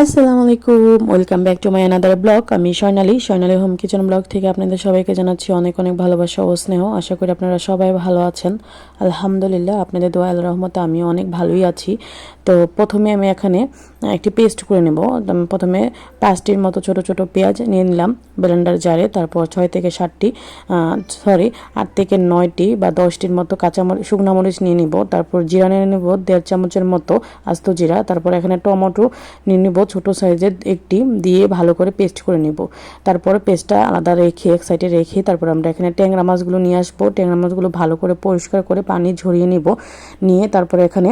আসসালামু আলাইকুম welcome back to my another blog আমি Swarnali Swarnali home kitchen blog থেকে আপনাদের সবাইকে জানাচ্ছি অনেক অনেক ভালোবাসা ও স্নেহ। আশা করি আপনারা সবাই ভালো আছেন। আলহামদুলিল্লাহ, আপনাদের দোয়া আল্লাহ রহমতে আমি অনেক ভালোই আছি। তো প্রথমে আমি এখানে একটি পেস্ট করে নেব। প্রথমে পাঁচটির মতো ছোট ছোট পেঁয়াজ নিয়ে নিলাম ব্লেন্ডার জারে তারপর ছয় থেকে সাতটি সরি আট থেকে নয়টি বা দশটির মতো কাঁচামরিচ শুকনো মরিচ নিয়ে নিব। তারপর জিরা নিয়ে নেব দেড় চামচের মতো আস্ত জিরা। তারপর এখানে টমেটো নিয়ে নিব ছোটো সাইজের একটি দিয়ে ভালো করে পেস্ট করে নিব। তারপরে পেস্টটা আলাদা রেখে, এক সাইডে রেখে তারপর আমরা এখানে ট্যাংরা মাছগুলো নিয়ে আসব। ট্যাংরা মাছগুলো ভালো করে পরিষ্কার করে পানি ঝরিয়ে নিব। নিয়ে তারপরে এখানে,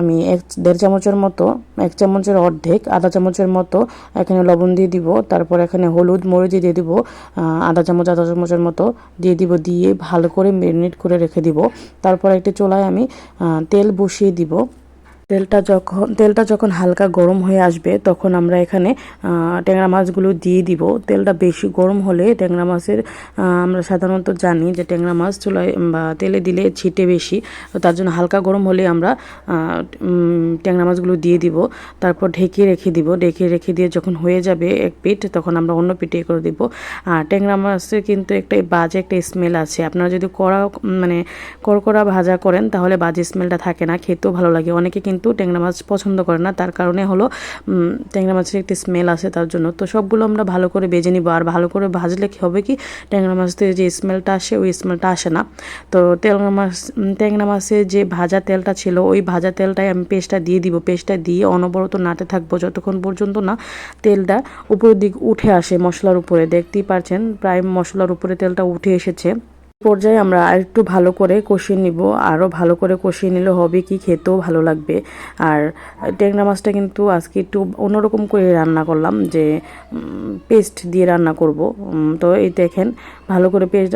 আমি এক, দেড় চামচের মতো, এক চামচের অর্ধেক, আধা চামচের মতো এখানে লবণ দিয়ে দিব। তারপর এখানে হলুদ মরিচ দিয়ে দিব। আধা চামচ, আধা চামচের মতো দিয়ে দিব। দিয়ে ভালো করে ম্যারিনেট করে রেখে দিব। তারপর একটি চোলায় আমি তেল বসিয়ে দিব। তেলটা যখন তেলটা যখন হালকা গরম হয়ে আসবে, তখন আমরা এখানে ট্যাংরা মাছগুলো দিয়ে দিব। তেলটা বেশি গরম হলে ট্যাংরা মাছের আমরা সাধারণত জানি যে ট্যাংরা মাছ চুলায় বা তেলে দিলে ছিটে বেশি। তার জন্য হালকা গরম হলে আমরা ট্যাংরা মাছগুলো দিয়ে দিব। তারপর ঢেকে রেখে দিব। ঢেকে রেখে দিয়ে যখন হয়ে যাবে এক পিঠ, তখন আমরা অন্য পিঠে করে দিব। আর ট্যাংরা মাছের কিন্তু একটা বাজে একটা স্মেল আছে। আপনারা যদি কড়া মানে কড়কড়া ভাজা করেন, তাহলে বাজে স্মেলটা থাকে না। খেতেও ভালো লাগে। অনেকে কিন্তু কিন্তু ট্যাংরা মাছ পছন্দ করে না। তার কারণে হলো ট্যাংরা মাছের একটি স্মেল আসে তার জন্য। তো সবগুলো আমরা ভালো করে বেজে নিব। আর ভালো করে ভাজলে কী হবে কি, ট্যাংরা মাছ থেকে যে স্মেলটা আসে, ওই স্মেলটা আসে না। তো ট্যাংরা মাছ, ট্যাংরা মাছের যে ভাজা তেলটা ছিল, ওই ভাজা তেলটাই আমি পেস্টটা দিয়ে দিব। পেস্টটা দিয়ে অনবরত নাতে থাকব। যতক্ষণ পর্যন্ত না তেলটা উপরের দিক উঠে আসে মশলার উপরে। দেখতেই পারছেন, প্রায় মশলার উপরে তেলটা উঠে এসেছে। পর্যায়ে আমরা একটু ভালো করে কষিয়ে নিব। আরও ভালো করে কষিয়ে নিলে হবে কি খেতেও ভালো লাগবে। আর ট্যাংরা মাছটা কিন্তু আজকে একটু অন্যরকম করে রান্না করলাম যে পেস্ট দিয়ে রান্না করব। তো এই দেখেন, ভালো করে পেস্ট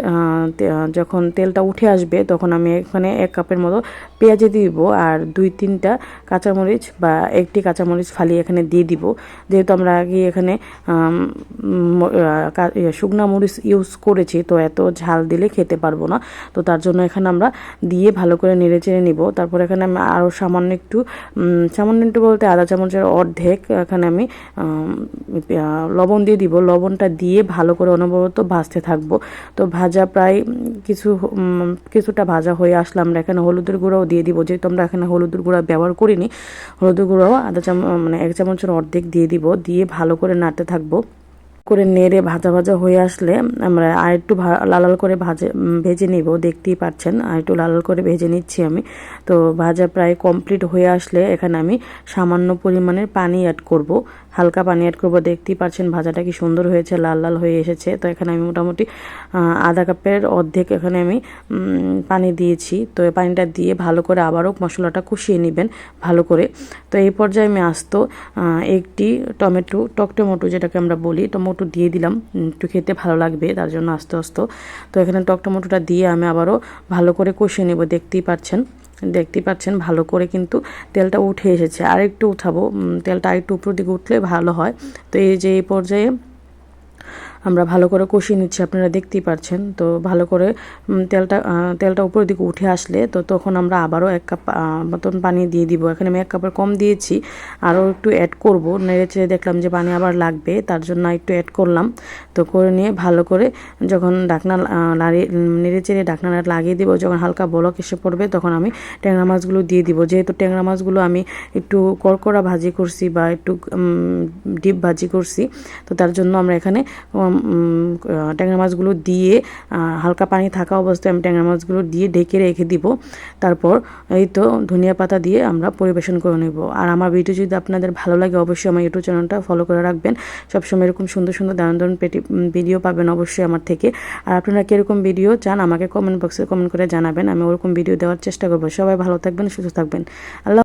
যখন তেলটা উঠে আসবে তখন আমি এখানে এক কাপের মতো পেঁয়াজে দিব আর দুই তিনটা কাঁচামরিচ বা একটি কাঁচামরিচ ফালি এখানে দিয়ে দিব। যেহেতু আমরা আগে এখানে শুকনা মরিচ ইউজ করেছি, তো এত ঝাল দিলে খেতে খেতে পারব না। তো তার জন্য এখানে আমরা দিয়ে ভালো করে নেড়ে চেড়ে নিব। তারপর এখানে আমি আরও সামান্য একটু সামান্য একটু বলতে আধা চামচের অর্ধেক এখানে আমি লবণ দিয়ে দিব। লবণটা দিয়ে ভালো করে অনবরত ভাজতে থাকব। তো ভাজা প্রায় কিছু কিছুটা ভাজা হয়ে আসলে আমরা এখানে হলুদের গুঁড়াও দিয়ে দিব। যেহেতু আমরা এখানে হলুদের গুঁড়া ব্যবহার করিনি, হলুদের গুঁড়াও আধা চামচ মানে এক চামচের অর্ধেক দিয়ে দিব। দিয়ে ভালো করে নাড়তে থাকব। করে নেড়ে ভাজা ভাজা হয়ে আসলে আমরা আর একটু লাল করে ভাজে ভেজে নিব। দেখতেই পাচ্ছেন আর একটু লাল করে ভেজে নিচ্ছি আমি। তো ভাজা প্রায় কমপ্লিট হয়ে আসলে এখানে আমি সামান্য পরিমাণের পানি অ্যাড করব। হালকা পানি অ্যাড করব। দেখতেই পাচ্ছেন ভাজাটা কি সুন্দর হয়েছে, লাল লাল হয়ে এসেছে। তো এখানে আমি মোটামুটি আধা কাপের অর্ধেক এখানে আমি পানি দিয়েছি। তো এই পানিটা দিয়ে ভালো করে আবারও মশলাটা কষিয়ে নেবেন ভালো করে। তো এই পর্যায়ে আমি আসতো একটি টমেটো টক টমেটো যেটাকে আমরা বলি, টমেটো দিয়ে দিলাম। একটু খেতে ভালো লাগবে, তার জন্য আস্তে আস্তে। তো এখানে টক টমেটোটা দিয়ে আমি আবারও ভালো করে কষিয়ে নেব, দেখতেই পাচ্ছেন। দেখতেই পাচ্ছেন, ভালো করে কিন্তু তেলটা উঠে এসেছে। আর একটু উঠাবো তেলটা আরেকটু উপর দিকে উঠলে ভালো হয়। তো এই যে এই পর্যায়ে আমরা ভালো করে কষিয়ে নিচ্ছি, আপনারা দেখতেই পাচ্ছেন তো ভালো করে তেলটা তেলটা উপরের দিকে উঠে আসলে তো তখন আমরা আবারও এক কাপ মতন পানি দিয়ে দিব। এখানে আমি এক কাপের কম দিয়েছি, আরও একটু অ্যাড করব। নেড়ে চেড়ে দেখলাম যে পানি আবার লাগবে, তার জন্য একটু অ্যাড করলাম। তো করে নিয়ে ভালো করে যখন ডাকনা নাড়িয়ে নেড়ে চেড়ে ডাকনা লাগিয়ে দিব, যখন হালকা বলক এসে পড়বে, তখন আমি ট্যাংরা মাছগুলো দিয়ে দিব। যেহেতু ট্যাংরা মাছগুলো আমি একটু কড়কড়া ভাজি করছি বা একটু ডিপ ভাজি করছি, তো তার জন্য আমরা এখানে ট্যাংরা মাছগুলো দিয়ে হালকা পানি থাকা অবস্থায় আমি ট্যাংরা মাছগুলো দিয়ে ঢেকে রেখে দিব। তারপর এই তো ধনিয়া পাতা দিয়ে আমরা পরিবেশন করে নেব। আর আমার ভিডিও যদি আপনাদের ভালো লাগে, অবশ্যই আমার ইউটিউব চ্যানেলটা ফলো করে রাখবেন। সবসময় এরকম সুন্দর সুন্দর দারুণ দারুণ পেটি ভিডিও পাবেন অবশ্যই আমার থেকে। আর আপনারা কীরকম ভিডিও চান, আমাকে কমেন্ট বক্সে কমেন্ট করে জানাবেন। আমি ওরকম ভিডিও দেওয়ার চেষ্টা করব। সবাই ভালো থাকবেন, সুস্থ থাকবেন। আল্লাহ